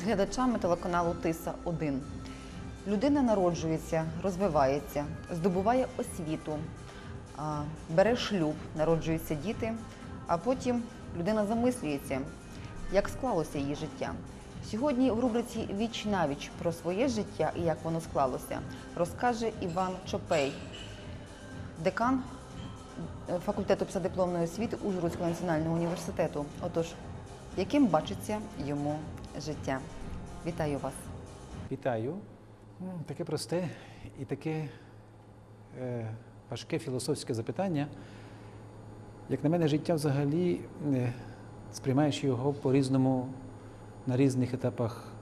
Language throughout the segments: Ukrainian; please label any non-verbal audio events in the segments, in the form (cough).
з глядачами телеканалу Тиса 1 Людина народжується, розвивається, здобуває освіту, бере шлюб, народжуються діти, а потім людина замислюється, як склалося її життя. Сьогодні в рубриці Віч навіч про своє життя і як воно склалося розкаже Іван Чопей, декан е, факультету псевдодипломної освіти Ужгородського національного університету. Отож, яким бачиться йому життя? Вітаю вас. Вітаю. Таке просте і таке е, важке філософське запитання. Як на мене, життя взагалі, е, сприймаєш його по-різному на різних етапах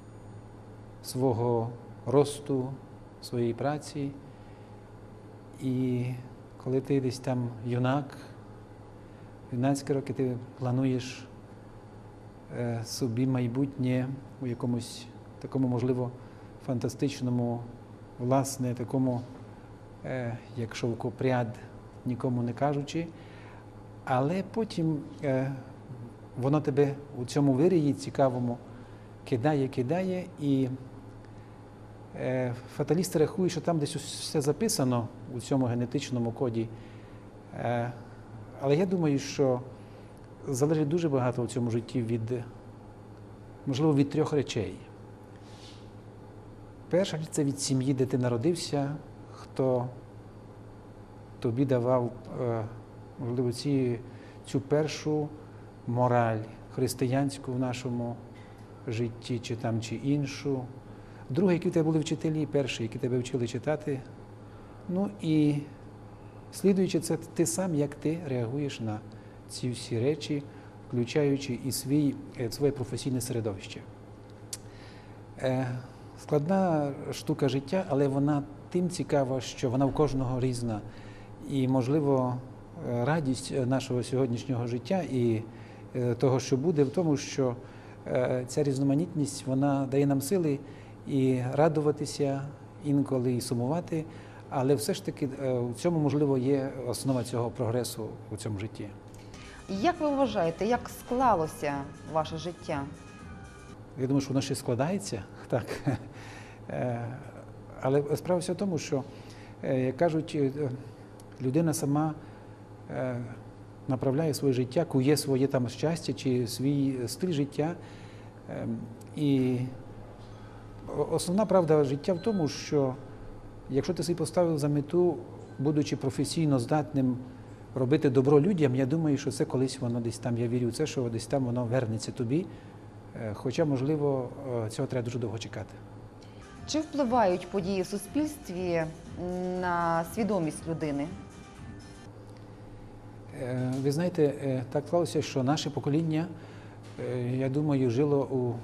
свого росту, своєї праці. І коли ти десь там юнак, юнацькі роки ти плануєш собі майбутнє у якомусь такому, можливо, фантастичному, власне, такому, е, як шовкопряд, нікому не кажучи. Але потім е, воно тебе у цьому вирії цікавому кидає, кидає, і е, фаталісти рахують, що там десь все записано у цьому генетичному коді. Е, але я думаю, що залежить дуже багато у цьому житті від, можливо, від трьох речей. Перша це від сім'ї, де ти народився, хто тобі давав, е, можливо, ці, цю першу мораль християнську в нашому житті, чи там, чи іншу. Друге, які в тебе були вчителі, перший, які тебе вчили читати. Ну і слідуючи, це ти сам, як ти реагуєш на ці всі речі, включаючи і свій, е, своє професійне середовище. Е, Складна штука життя, але вона тим цікава, що вона в кожного різна. І, можливо, е, радість нашого сьогоднішнього життя і того, що буде, в тому, що ця різноманітність вона дає нам сили і радуватися, інколи і сумувати. Але все ж таки в цьому, можливо, є основа цього прогресу у цьому житті. Як ви вважаєте, як склалося ваше життя? Я думаю, що воно ще складається, (laughs) так. Е, Але справа в тому, що, е, як кажуть, е, людина сама направляє своє життя, кує своє там щастя чи свій стиль життя. Ем, І основна правда життя в тому, що якщо ти собі поставив за мету, будучи професійно здатним робити добро людям, я думаю, що це колись воно десь там, я вірю в це, що десь там воно вернеться тобі. Е, Хоча, можливо, е, цього треба дуже довго чекати. Чи впливають події в суспільстві на свідомість людини? Е, Ви знаєте, так склалося, що наше покоління, я думаю, жило у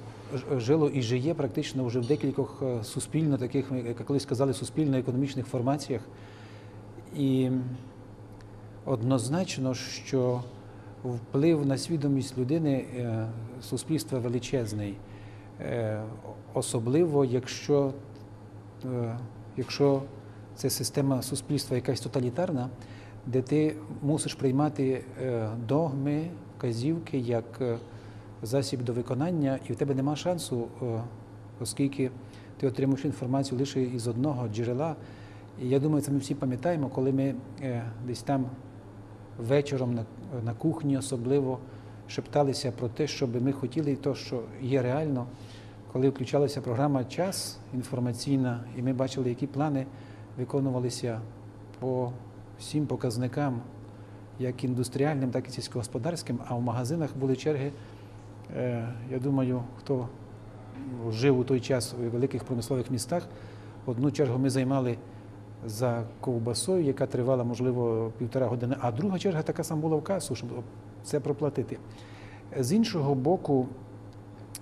жило і жиє практично вже в декількох суспільно таких, як колись сказали, суспільно-економічних формаціях. І однозначно, що вплив на свідомість людини е, суспільства величезний, Е, особливо якщо, е, якщо це система суспільства якась тоталітарна, де ти мусиш приймати догми, вказівки як засіб до виконання, і в тебе нема шансу, оскільки ти отримуєш інформацію лише із одного джерела. І я думаю, це ми всі пам'ятаємо, коли ми десь там вечором на, на кухні особливо шепталися про те, що би ми хотіли, і то, що є реально, коли включалася програма Час інформаційна, і ми бачили, які плани виконувалися по всім показникам, як індустріальним, так і сільськогосподарським, а в магазинах були черги. Е, Я думаю, хто жив у той час у великих промислових містах, одну чергу ми займали за ковбасою, яка тривала, можливо, півтора години, а друга черга така сама була в касу, щоб це проплатити. З іншого боку,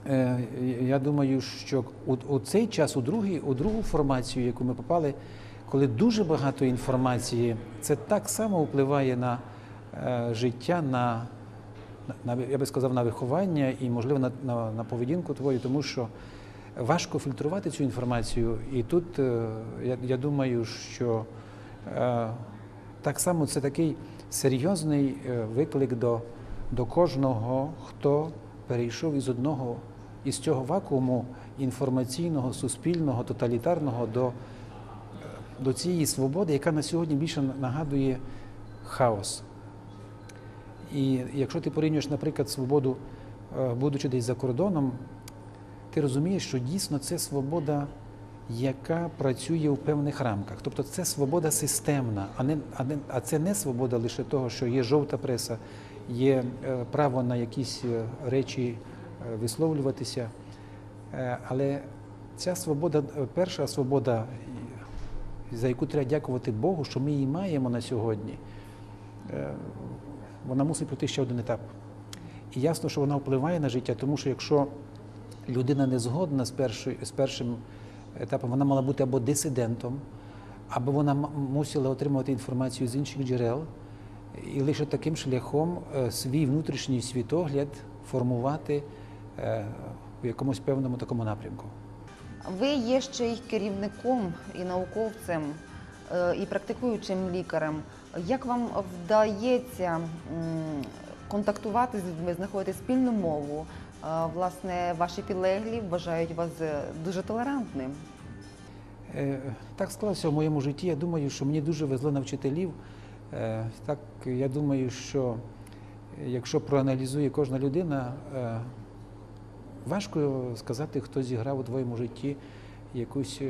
е, я думаю, що у, цей час, у, другий, у другу формацію, яку ми попали, коли дуже багато інформації, це так само впливає на е, життя, на, на, я би сказав, на виховання і, можливо, на, на, на поведінку твою, тому що важко фільтрувати цю інформацію. І тут е, я, я думаю, що е, так само це такий серйозний е, виклик до, до кожного, хто перейшов із одного із цього вакууму інформаційного, суспільного, тоталітарного до, до цієї свободи, яка на сьогодні більше нагадує хаос. І якщо ти порівнюєш, наприклад, свободу, будучи десь за кордоном, ти розумієш, що дійсно це свобода, яка працює у певних рамках. Тобто це свобода системна, а, не, а, не, а це не свобода лише того, що є жовта преса, є е, право на якісь е, речі е, висловлюватися. Але ця свобода, перша свобода, за яку треба дякувати Богу, що ми її маємо на сьогодні, вона мусить пройти ще один етап. І ясно, що вона впливає на життя, тому що якщо людина не згодна з, першою, з першим етапом, вона мала бути або дисидентом, або вона мусила отримувати інформацію з інших джерел, і лише таким шляхом е, свій внутрішній світогляд формувати е, в якомусь певному такому напрямку. Ви є ще й керівником і науковцем, е, і практикуючим лікарем. Як вам вдається контактувати з людьми, знаходити спільну мову? Власне, ваші підлеглі вважають вас е, дуже толерантним. Е, Так склалося в моєму житті. Я думаю, що мені дуже везло на вчителів. Е, Так, я думаю, що якщо проаналізує кожна людина, важко сказати, хто зіграв у твоєму житті якусь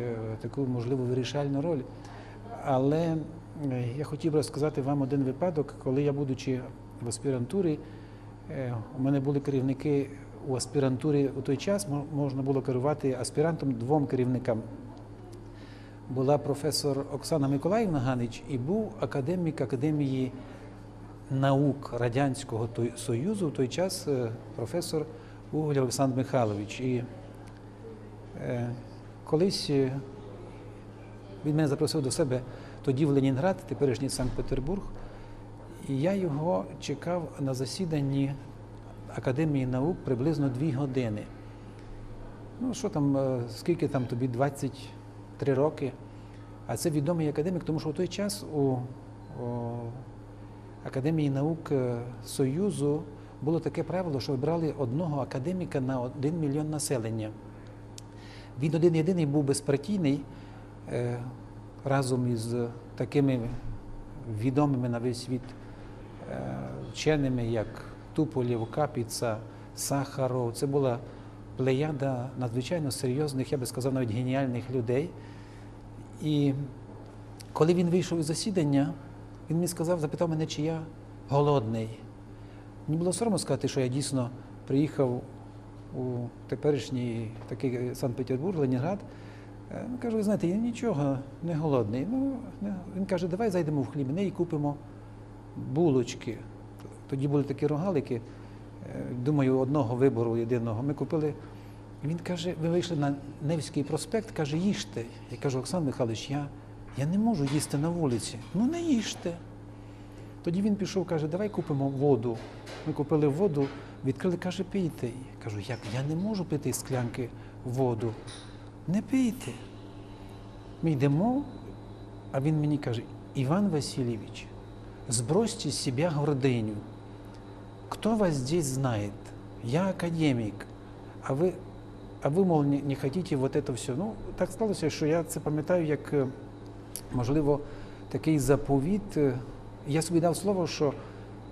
таку можливо вирішальну роль. Але я хотів би розказати вам один випадок, коли я, будучи в аспірантурі, у мене були керівники у аспірантурі у той час, можна було керувати аспірантом двом керівникам була професор Оксана Миколаївна Ганич і був академік Академії наук Радянського Союзу в той час е, професор Уголь Олександр Михайлович. І е, колись е, він мене запросив до себе тоді в Ленінград, теперішній Санкт-Петербург, і я його чекав на засіданні Академії наук приблизно дві години. Ну, що там, е, скільки там тобі 23 роки. А це відомий академік, тому що у той час у, у Академії наук е, Союзу було таке правило, що брали одного академіка на один мільйон населення. Він один єдиний був безпартійний е, разом із такими відомими на весь світ вченими, як Туполєв, Капіца, Сахаров. Це була плеяда надзвичайно серйозних, я би сказав, навіть геніальних людей. І коли він вийшов із засідання, він мені сказав, запитав мене, чи я голодний. Мені було соромно сказати, що я дійсно приїхав у теперішній такий Санкт-Петербург, Ленінград. Е, Ну, кажу, ви знаєте, я нічого не голодний. Ну, він каже, давай зайдемо в хлібний і купимо булочки. Тоді були такі рогалики, е, думаю, одного вибору єдиного. Ми купили. Він каже, ви вийшли на Невський проспект, каже, їжте. Я кажу, Оксан Михайлович, я, я не можу їсти на вулиці. Ну не їжте. Тоді він пішов, каже, давай купимо воду. Ми купили воду, відкрили, каже, пийте. Я кажу, як? Я не можу пити з склянки воду. Не пийте. Ми йдемо, а він мені каже, Іван Васильевич, сбросьте з себе гординю. Кто вас здесь знает? Я академик, а ви, а ви, мол, не, не хотите вот это все. Ну, так сталося, що я це пам'ятаю як, е, можливо, такий заповіт. Е, Я собі дав слово, що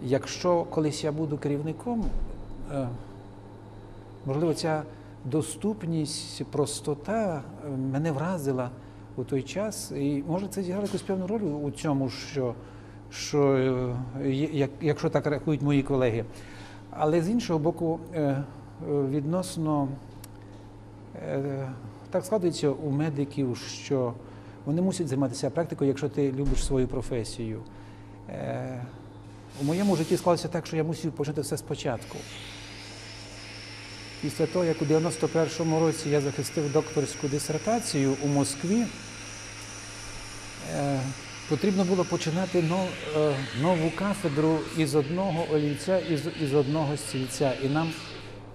якщо колись я буду керівником, е, можливо, ця доступність, простота мене вразила у той час. І може це зіграло якусь певну роль у цьому, що, що е, як, якщо так рахують мої колеги. Але з іншого боку, е, е, відносно так складається у медиків, що вони мусять займатися практикою, якщо ти любиш свою професію. У моєму житті склалося так, що я мусив почати все спочатку. Після того, як у 91-му році я захистив докторську дисертацію у Москві, потрібно було починати нов, е, нову кафедру із одного олівця, із, із одного стільця. І нам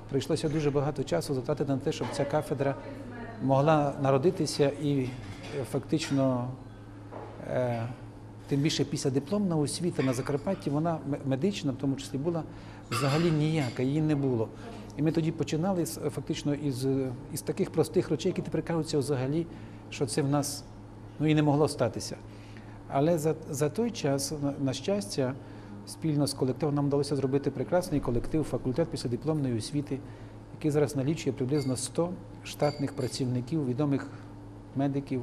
прийшлося дуже багато часу затратити на те, щоб ця кафедра могла народитися і е, фактично, е, тим більше після дипломна освіта на Закарпатті, вона медична, в тому числі, була взагалі ніяка, її не було. І ми тоді починали фактично із, із таких простих речей, які тепер кажуться взагалі, що це в нас ну, і не могло статися. Але за, за той час, на, на щастя, спільно з колективом нам вдалося зробити прекрасний колектив, факультет післядипломної освіти, який зараз налічує приблизно 100 штатних працівників, відомих медиків,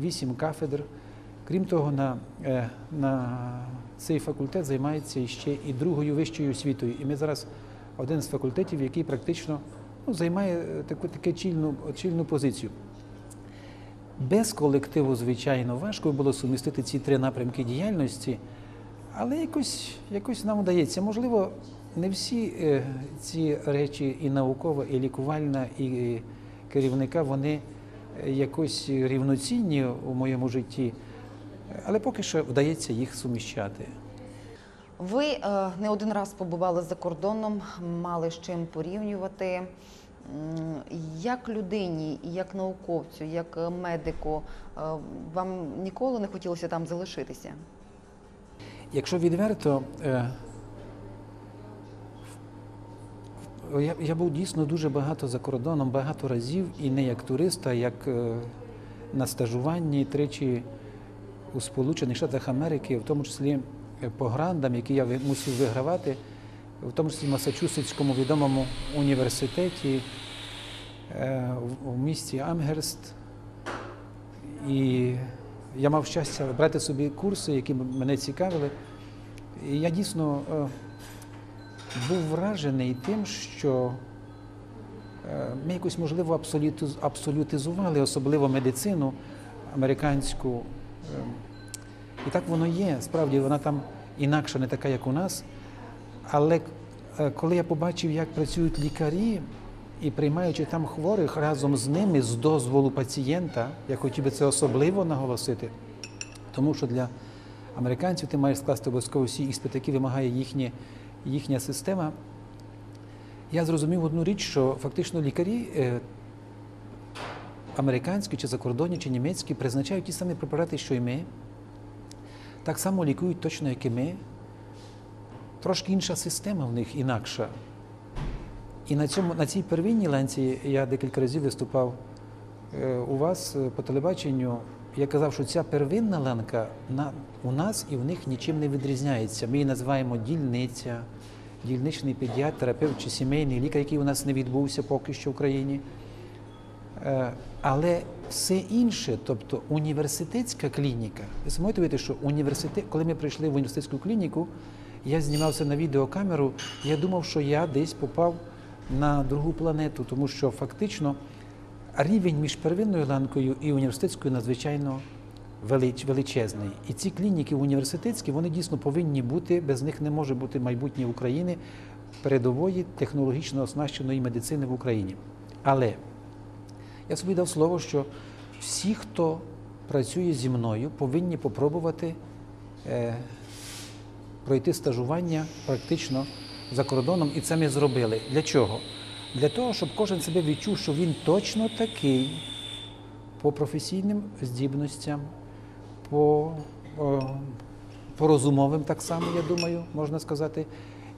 8 кафедр. Крім того, на, е, на цей факультет займається ще і другою вищою освітою. І ми зараз один з факультетів, який практично ну, займає таку таку чільну, чільну позицію. Без колективу, звичайно, важко було сумістити ці три напрямки діяльності, але якось, якось нам вдається. Можливо, не всі е, ці речі, і наукова, і лікувальна, і е, керівника, вони е, якось рівноцінні у моєму житті, але поки що вдається їх суміщати. Ви не один раз побували за кордоном, мали з чим порівнювати. Як людині, як науковцю, як е, медику, е, вам ніколи не хотілося там залишитися? Якщо відверто, е, я, я був дійсно дуже багато за кордоном, багато разів, і не як турист, а як на стажуванні тричі у Сполучених Штатах Америки, в тому числі по грандам, які я мусив вигравати, в тому числі Масачусетському відомому університеті е, в- місті Амгерст. І я мав щастя брати собі курси, які мене цікавили. І я дійсно е, був вражений тим, що е, ми якось, можливо, абсолютизували, особливо медицину американську. Е, І так воно є. Справді вона там інакша, не така, як у нас. Але е, коли я побачив, як працюють лікарі, і приймаючи там хворих разом з ними з дозволу пацієнта, я хотів би це особливо наголосити, тому що для американців ти маєш скласти обов'язково всі іспити, які вимагає їхня, їхня система. Я зрозумів одну річ, що фактично лікарі е, американські чи закордонні, чи німецькі призначають ті самі препарати, що й ми. Так само лікують точно, як і ми. Трошки інша система в них інакша. І на, цьому, на цій первинній ланці я декілька разів виступав е, у вас е, по телебаченню. Я казав, що ця первинна ланка на, у нас і в них нічим не відрізняється. Ми її називаємо дільниця, дільничний педіатр, терапевт чи сімейний лікар, який у нас не відбувся поки що в Україні. Е, Але все інше, тобто університетська клініка, ви можете уявити, що університет, коли ми прийшли в університетську клініку, я знімався на відеокамеру, я думав, що я десь попав на другу планету, тому що фактично рівень між первинною ланкою і університетською надзвичайно велич, величезний. І ці клініки університетські, вони дійсно повинні бути, без них не може бути майбутнє України передової технологічно оснащеної медицини в Україні. Але я собі дав слово, що всі, хто працює зі мною, повинні попробувати е, пройти стажування практично за кордоном, і це ми зробили. Для чого? Для того, щоб кожен себе відчув, що він точно такий по професійним здібностям, по, о, по розумовим так само, я думаю, можна сказати,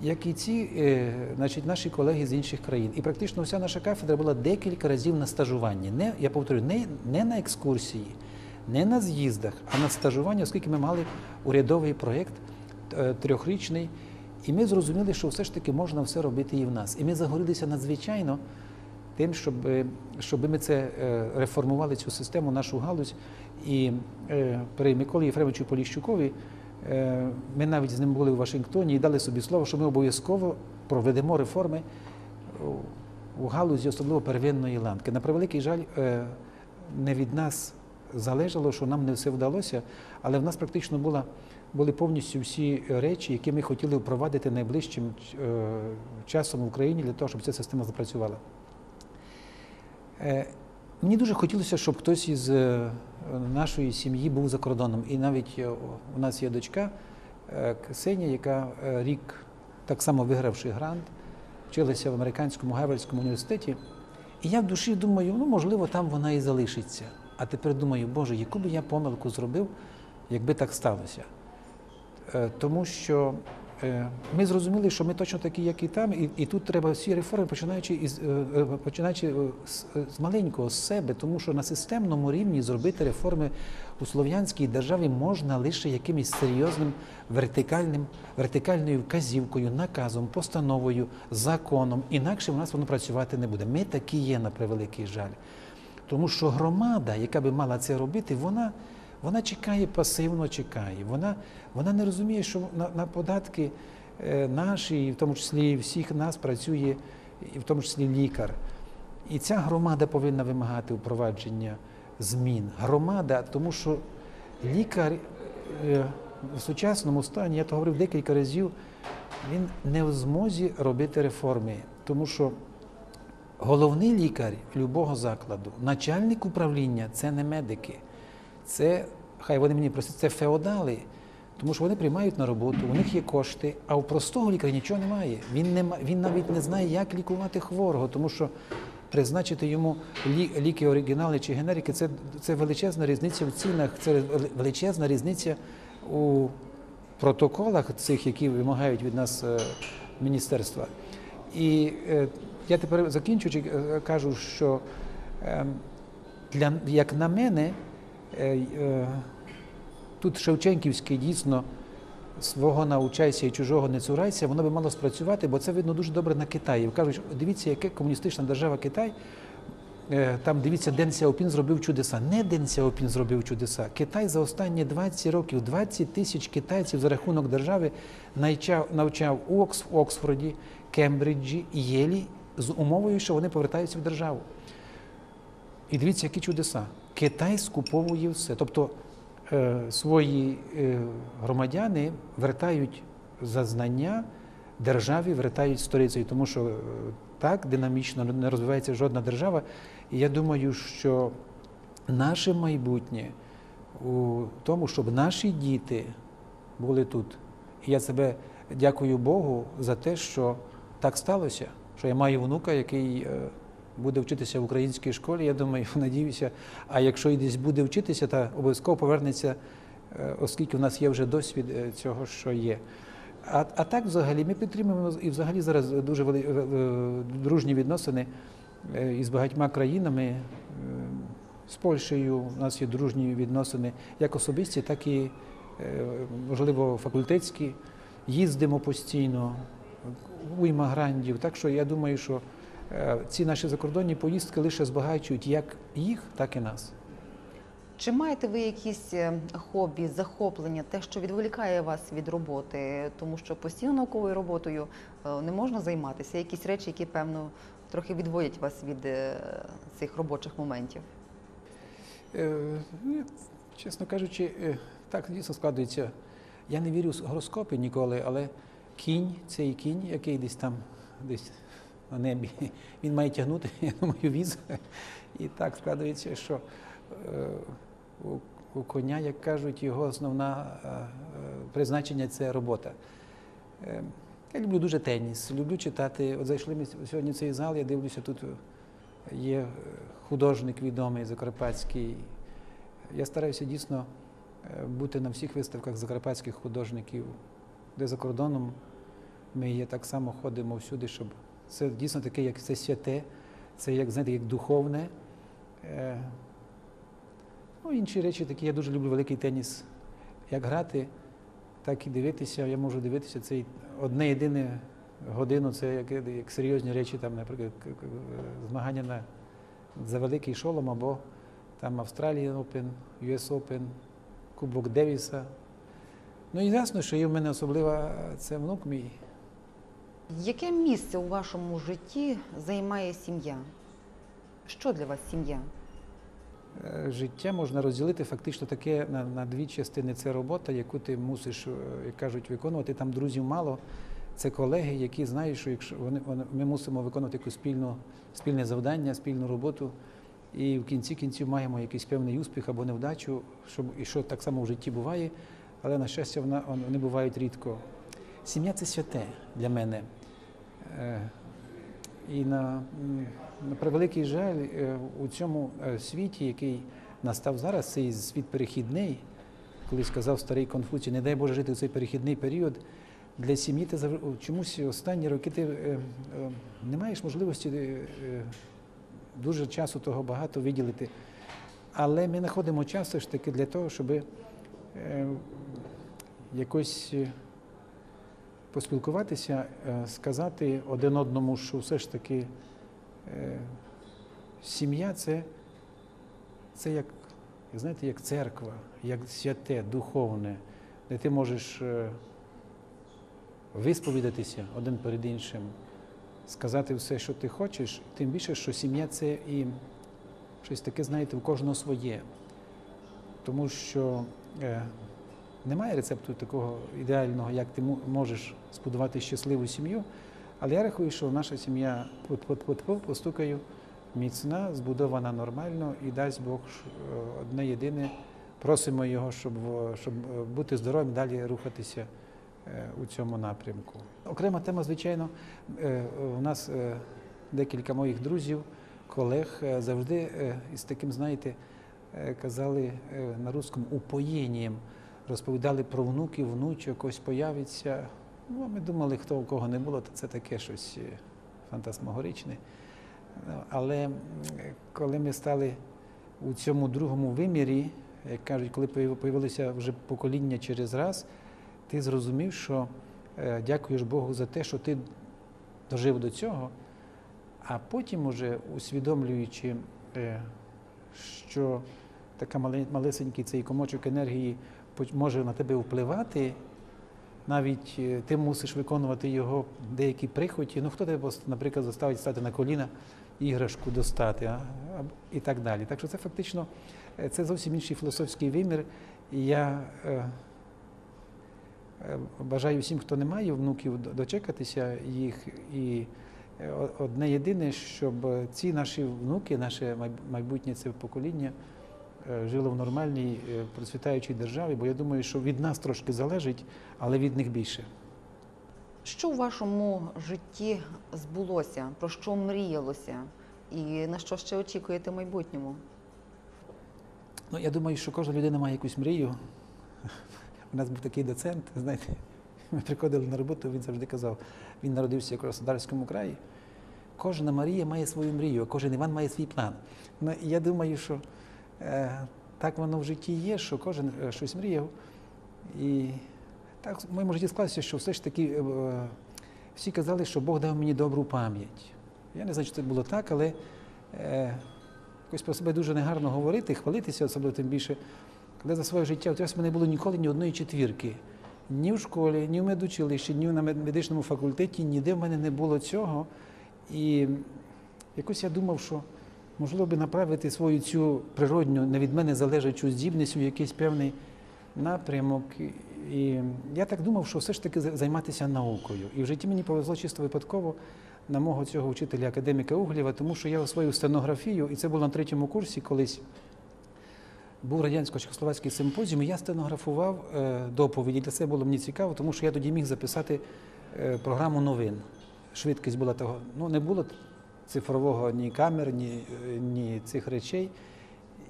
як і ці е, значить, наші колеги з інших країн. І практично вся наша кафедра була декілька разів на стажуванні. Не, я повторюю, не, не на екскурсії, не на з'їздах, а на стажуванні, оскільки ми мали урядовий проєкт е, трьохрічний. І ми зрозуміли, що все ж таки можна все робити і в нас. І ми загорілися надзвичайно тим, щоб, е, щоб ми це е, реформували цю систему, нашу галузь. І е, при Миколі Єфремовичу Поліщукові е, ми навіть з ним були у Вашингтоні і дали собі слово, що ми обов'язково проведемо реформи у- галузі, особливо первинної ланки. На превеликий жаль, е, не від нас залежало, що нам не все вдалося, але в нас практично була, були повністю всі речі, які ми хотіли впровадити найближчим е, часом в Україні для того, щоб ця система запрацювала. Е, Мені дуже хотілося, щоб хтось із е, нашої сім'ї був за кордоном. І навіть е, у нас є дочка е, Ксенія, яка е, рік, так само вигравши грант, вчилася в американському Гевельському університеті. І я в душі думаю, ну можливо, там вона і залишиться. А тепер думаю, Боже, яку би я помилку зробив, якби так сталося. Е, Тому що е, ми зрозуміли, що ми точно такі, як і там, і, і тут треба всі реформи, починаючи із е, починаючи з, з маленького з себе, тому що на системному рівні зробити реформи у слов'янській державі можна лише якимось серйозним вертикальним, вертикальною вказівкою, наказом, постановою, законом. Інакше в нас воно працювати не буде. Ми такі є на превеликий жаль. Тому що громада, яка би мала це робити, вона, вона чекає пасивно чекає. Вона, вона не розуміє, що на, на податки е, наші, і в тому числі всіх нас працює, і в тому числі лікар. І ця громада повинна вимагати впровадження змін. Громада, тому що лікар е, в сучасному стані, я то говорив декілька разів, він не в змозі робити реформи, тому що головний лікар любого закладу, начальник управління це не медики, це хай вони мені простять, це феодали. Тому що вони приймають на роботу, у них є кошти, а у простого лікаря нічого немає. Він не він навіть не знає, як лікувати хворого, тому що призначити йому лі- ліки оригінали чи генерики це, це величезна різниця в цінах, це величезна різниця у протоколах цих, які вимагають від нас е, міністерства. І е, я тепер закінчуючи, е, кажу, що е, для, як на мене, тут Шевченківське дійсно свого навчайся і чужого не цурайся, воно би мало спрацювати, бо це видно дуже добре на Китаї. Кажуть, дивіться, яке комуністична держава Китай. Е, Там дивіться, Ден Сяопін зробив чудеса. Не Ден Сяопін зробив чудеса. Китай за останні 20 років, 20 тисяч китайців за рахунок держави навчав, навчав у Оксфорді, Кембриджі, Єлі з умовою, що вони повертаються в державу. І дивіться, які чудеса. Китай скуповує все. Тобто е, свої е, громадяни вертають за знання державі, вертають сторицею, тому що е, так динамічно не розвивається жодна держава. І я думаю, що наше майбутнє у тому, щоб наші діти були тут. І я себе дякую Богу за те, що так сталося, що я маю внука, який буде вчитися в українській школі. Я думаю, (laughs) надіюся. А якщо і десь буде вчитися, то обов'язково повернеться, е, оскільки в нас є вже досвід е, цього, що є. А, а так, взагалі, ми підтримуємо і взагалі зараз дуже вели, е, дружні відносини із багатьма країнами. З Польщею у нас є дружні відносини, як особисті, так і, можливо, факультетські. Їздимо постійно, уйма грандів. Так що я думаю, що ці наші закордонні поїздки лише збагачують як їх, так і нас. Чи маєте ви якісь е, хобі, захоплення, те, що відволікає вас від роботи, тому що постійно науковою роботою е, не можна займатися? Якісь речі, які певно трохи відводять вас від е, цих робочих моментів? Е, ну, Чесно кажучи, е, так дійсно складується. Я не вірю в гороскопи ніколи, але кінь, цей кінь, який десь там, десь на небі, (laughs) він має тягнути, (laughs) я думаю, віз. (laughs) І так складується, що е, у, коня, як кажуть, його основна е, призначення це робота. Е, Я люблю дуже теніс, люблю читати. От зайшли ми сьогодні в цей зал, я дивлюся, тут є художник відомий закарпатський. Я стараюся дійсно бути на всіх виставках закарпатських художників, де за кордоном ми є так само ходимо всюди, щоб це дійсно таке, як це святе, це як знаєте, як духовне. Е, Ну, інші речі такі, я дуже люблю великий теніс. Як грати, так і дивитися. Я можу дивитися цей одне єдине годину, це як, як серйозні речі, там, наприклад, змагання на, за великий шолом або там Australian Open, US Open, Кубок Девіса. Ну і ясно, що є в мене особлива це внук мій. Яке місце у вашому житті займає сім'я? Що для вас сім'я? Е, Життя можна розділити фактично таке на, на дві частини. Це робота, яку ти мусиш, е, як кажуть, виконувати. Там друзів мало. Це колеги, які знають, що якщо вони, вони ми мусимо виконувати якусь спільну, спільне завдання, спільну роботу. І в кінці кінців маємо якийсь певний успіх або невдачу, щоб, і що так само в житті буває, але на щастя вона, вони бувають рідко. Сім'я це святе для мене. Е, І на, на превеликий жаль, е, у цьому е, світі, який настав зараз, цей світ перехідний, колись сказав старий Конфуцій, не дай Боже жити в цей перехідний період, для сім'ї ти чомусь останні роки ти не маєш можливості дуже часу того багато виділити. Але ми знаходимо час все ж таки для того, щоб якось поспілкуватися, е, сказати один одному, що все ж таки е, сім'я це, це як, знаєте, як церква, як святе, духовне, де ти можеш е, висповідатися один перед іншим, сказати все, що ти хочеш, тим більше, що сім'я це і щось таке, знаєте, у кожного своє. Тому що немає рецепту такого ідеального, як ти можеш збудувати щасливу сім'ю. Але я рахую, що наша сім'я постукаю, міцна, збудована нормально і дасть Бог е, одне єдине. Просимо його, щоб, щоб е, бути здоровим, далі рухатися е, у цьому напрямку. Окрема тема, звичайно, у нас декілька моїх друзів, колег завжди із таким, знаєте, казали на русскому упоєнням, розповідали про внуків, внучок, ось появиться. Ну, ми думали, хто у кого не було, то це таке щось е, фантасмагоричне. Ну, Але коли ми стали у цьому другому вимірі, як кажуть, коли появилося вже покоління через раз, ти зрозумів, що е, дякуєш Богу за те, що ти дожив до цього, а потім, уже усвідомлюючи, е, що така мале- малесенький цей комочок енергії може на тебе впливати, навіть е, ти мусиш виконувати його деякі прихоті. Ну хто тебе, наприклад, заставить стати на коліна, іграшку достати, а? і так далі. Так що це фактично е, це зовсім інший філософський вимір. І я е, е, бажаю всім, хто не має внуків, дочекатися їх. І е, одне єдине, щоб ці наші внуки, наше майбутнє це покоління. Е, Жило в нормальній е, процвітаючій державі, бо я думаю, що від нас трошки залежить, але від них більше. Що у вашому житті збулося, про що мріялося, і на що ще очікуєте в майбутньому? Ну, я думаю, що кожна людина має якусь мрію. (laughs) У нас був такий доцент, знаєте, (laughs) ми приходили на роботу, він завжди казав, він народився в Краснодарському краї. Кожна Марія має свою мрію, кожен Іван має свій план. Ну, я думаю, що так воно в житті є, що кожен е, щось мріяв. І так в моєму житті склалося, що все ж таки е, е, всі казали, що Бог дав мені добру пам'ять. Я не знаю, чи це було так, але е, якось про себе дуже негарно говорити, хвалитися, особливо тим більше. Коли за своє життя, в мене не було ніколи ні одної четвірки. Ні в школі, ні в медучилищі, ні на медичному факультеті, ніде в мене не було цього. І якось я думав, що можливо би направити свою цю природню, не від мене залежачу здібність у якийсь певний напрямок. І я так думав, що все ж таки займатися наукою. І в житті мені повезло чисто випадково на мого цього вчителя академіка Углєва, тому що я освоїв стенографію, і це було на третьому курсі колись. Був радянсько-чехословацький симпозіум, і я стенографував е, доповіді. Для себе було мені цікаво, тому що я тоді міг записати е, програму новин. Швидкість була того. Ну, не було цифрового ні камер, ні, е, ні цих речей.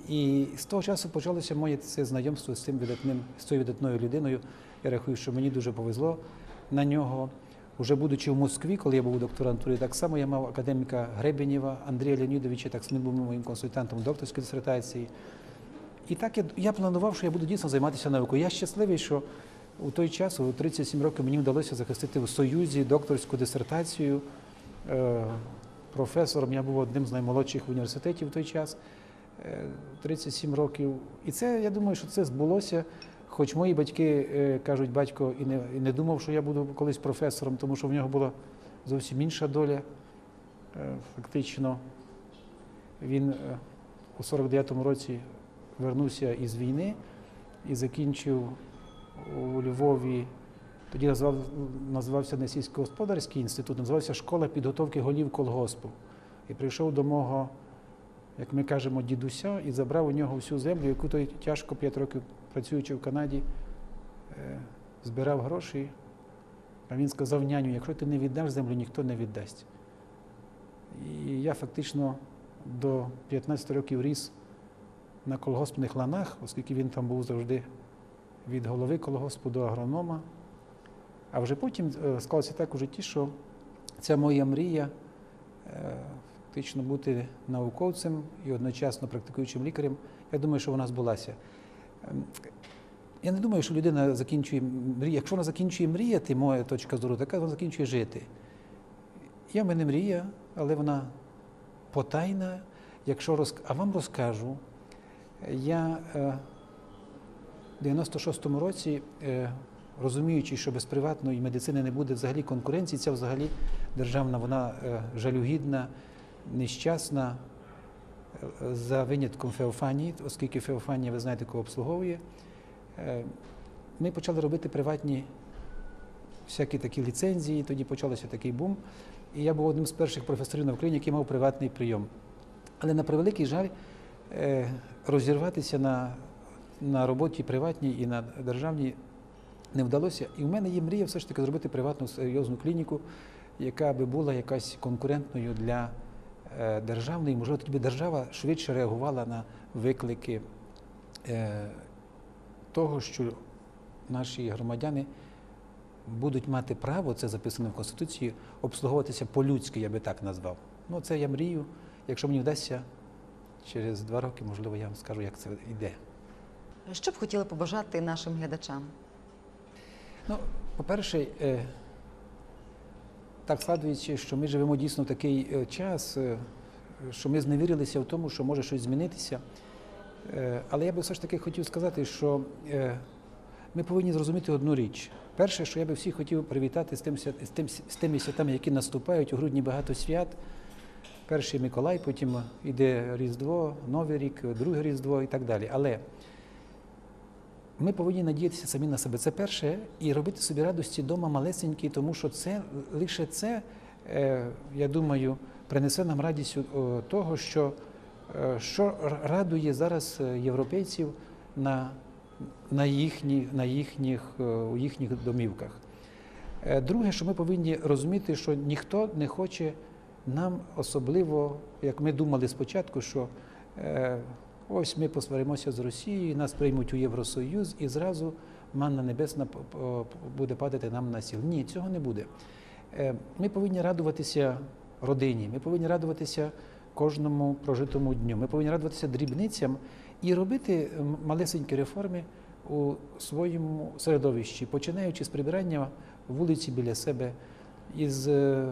І з того часу почалося моє це знайомство з цим видатним, з цією видатною людиною. Я рахую, що мені дуже повезло на нього. Уже будучи в Москві, коли я був у докторантурі, так само я мав академіка Гребенєва Андрія Леонідовича, так він був моїм консультантом докторської дисертації. І так я, я планував, що я буду дійсно займатися наукою. Я щасливий, що у той час, у 37 років, мені вдалося захистити в Союзі докторську дисертацію. Е, професором я був одним з наймолодших в університеті в той час. Е, 37 років. І це, я думаю, що це збулося. Хоч мої батьки е, кажуть, батько і не, і не думав, що я буду колись професором, тому що в нього була зовсім інша доля. Е, Фактично, він е, у 49-му році вернувся із війни і закінчив у Львові. Тоді назвав, називався не сільськогосподарський інститут, називався Школа підготовки голів колгоспу. І прийшов до мого, як ми кажемо, дідуся і забрав у нього всю землю, яку той тяжко 5 років працюючи в Канаді, е, збирав гроші. А він сказав няню, якщо ти не віддаш землю, ніхто не віддасть. І я фактично до 15 років ріс на колгоспних ланах, оскільки він там був завжди від голови колгоспу до агронома. А вже потім е, склалося так у житті, що ця моя мрія е, фактично бути науковцем і одночасно практикуючим лікарем, я думаю, що вона збулася. Ем, Я не думаю, що людина закінчує мрію. Якщо вона закінчує мріяти, моя точка зору, така вона закінчує жити. Я в мене мрія, але вона потайна. Якщо роз... А вам розкажу, я е, в 96-му році, розуміючи, що без приватної медицини не буде взагалі конкуренції, ця взагалі державна, вона е, жалюгідна, нещасна, е, за винятком Феофанії, оскільки Феофанія, ви знаєте, кого обслуговує. Е, Ми почали робити приватні всякі такі ліцензії, тоді почався такий бум. І я був одним з перших професорів на Україні, який мав приватний прийом. Але на превеликий жаль, розірватися на, на роботі приватній і на державній не вдалося. І в мене є мрія все ж таки зробити приватну серйозну клініку, яка би була якась конкурентною для е, державної. Можливо, тоді би держава швидше реагувала на виклики е, того, що наші громадяни будуть мати право, це записано в Конституції, обслуговуватися по-людськи, я би так назвав. Ну, це я мрію. Якщо мені вдасться, через два роки, можливо, я вам скажу, як це йде. Що б хотіли побажати нашим глядачам? Ну, по-перше, е, так складується, що ми живемо дійсно в такий е, час, е, що ми зневірилися в тому, що може щось змінитися. Але я би все ж таки хотів сказати, що ми повинні зрозуміти одну річ. Перше, що я би всіх хотів привітати з, тим, з, тим, з тими святами, які наступають у грудні багато свят. Перший Миколай, потім йде Різдво, Новий рік, друге Різдво і так далі. Але ми повинні надіятися самі на себе. Це перше, і робити собі радості вдома малесенькі, тому що це лише це, е, я думаю, принесе нам радість о, того, що, е, що радує зараз е, європейців на, на, їхні, на їхніх, е, у їхніх домівках. Е, Друге, що ми повинні розуміти, що ніхто не хоче нам особливо, як ми думали спочатку, що е, ось ми посваримося з Росією, нас приймуть у Євросоюз і зразу манна небесна буде падати нам на сіл. Ні, цього не буде. Е, Ми повинні радуватися родині, ми повинні радуватися кожному прожитому дню, ми повинні радуватися дрібницям і робити малесенькі реформи у своєму середовищі, починаючи з прибирання вулиці біля себе, із е,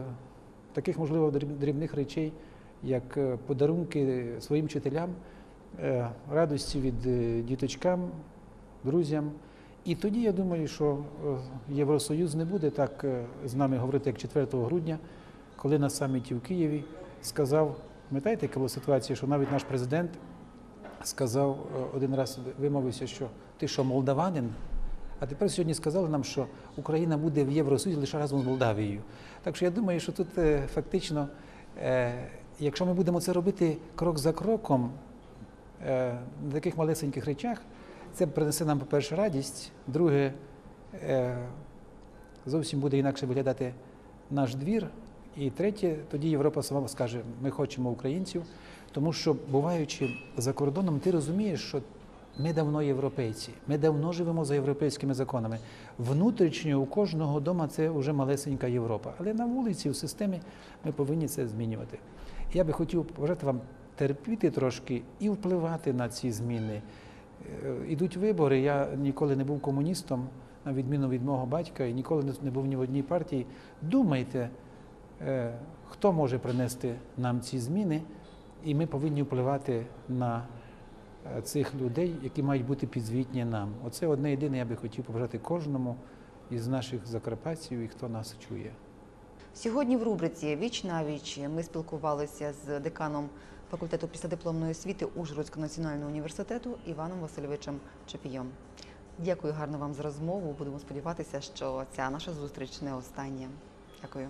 таких, можливо, дрібних речей, як е, подарунки своїм вчителям, радості від е, діточкам, друзям. І тоді я думаю, що е, Євросоюз не буде так е, з нами говорити, як 4 грудня, коли на саміті в Києві сказав, пам'ятаєте, яка ситуація, що навіть наш президент сказав е, один раз, вимовився, що ти що, молдаванин? А тепер сьогодні сказали нам, що Україна буде в Євросоюзі лише разом з Молдавією. Так що я думаю, що тут е, фактично, е, якщо ми будемо це робити крок за кроком, е, на таких малесеньких речах, це принесе нам, по-перше, радість, друге, е, зовсім буде інакше виглядати наш двір. І третє, тоді Європа сама скаже, ми хочемо українців, тому що, буваючи за кордоном, ти розумієш, що ми давно європейці, ми давно живемо за європейськими законами. Внутрішньо у кожного дома це вже малесенька Європа. Але на вулиці, в системі ми повинні це змінювати. Я би хотів побажати вам терпіти трошки і впливати на ці зміни. Е, Ідуть вибори. Я ніколи не був комуністом, на відміну від мого батька, і ніколи не- був ні в одній партії. Думайте, е, хто може принести нам ці зміни, і ми повинні впливати на е, цих людей, які мають бути підзвітні нам. Оце одне єдине, я би хотів побажати кожному із наших закарпатців і хто нас чує. Сьогодні в рубриці Віч на віч ми спілкувалися з деканом факультету післядипломної освіти Ужгородського національного університету Іваном Васильовичем Чепієм. Дякую гарно вам за розмову. Будемо сподіватися, що ця наша зустріч не остання. Дякую.